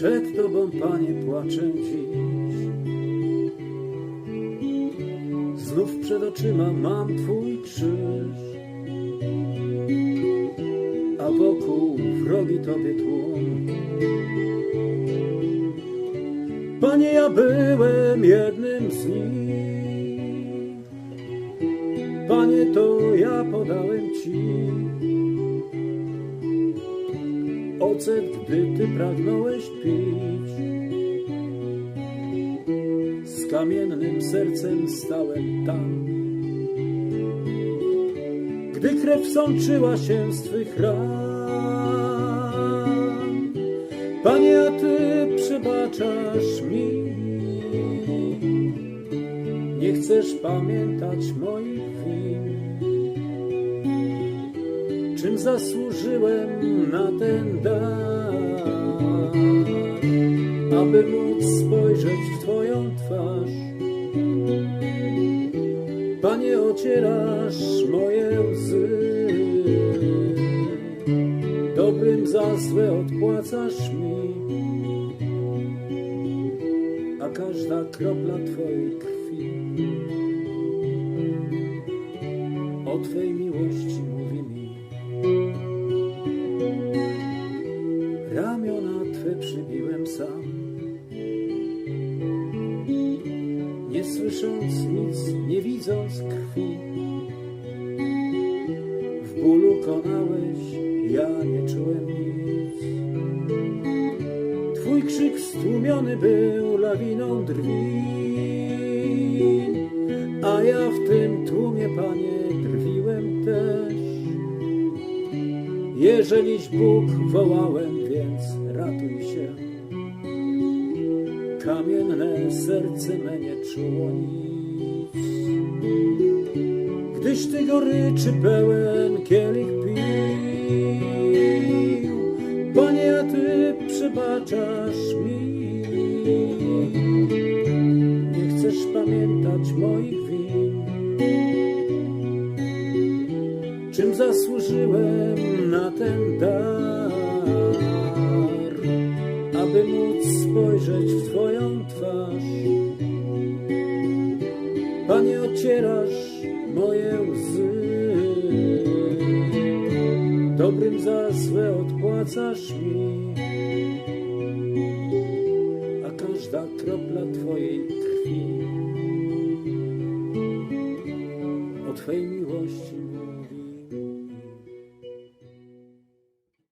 Tobą, Panie, płaczę dziś. Znów przed oczyma mam Twój krzyż, a wokół wrogi Tobie tłum. Panie, ja byłem jednym z nich. Panie, to ja podałem Ci ocet, gdy Ty pragnąłeś pić. Z kamiennym sercem stałem tam. Gdy krew sączyła się z Twych ran, Panie, a Ty przebaczasz mi. Nie chcesz pamiętać moich win. Czym zasłużyłem na ten dar, aby móc spojrzeć w Twoją twarz? Panie, ocierasz moje łzy, dobrym za złe odpłacasz mi, a każda kropla Twojej krwi. O Twej miłości mówi Ramiona Twe przybiłem sam, nie słysząc nic, nie widząc krwi. W bólu konałeś, ja nie czułem nic. Twój krzyk stłumiony był lawiną drwi, a ja w tym tłumie, Panie, drwiłem też. Jeżeliś Bóg wołałem, Kamienne serce me nie czuło nic. Gdyś Ty goryczy pełen kielich pił, Panie, a Ty przebaczasz mi. Nie chcesz pamiętać moich win. Czym zasłużyłem na ten dar, Panie, ocierasz moje łzy, dobrym za złe odpłacasz mi, a każda kropla Twojej krwi. O Twej miłości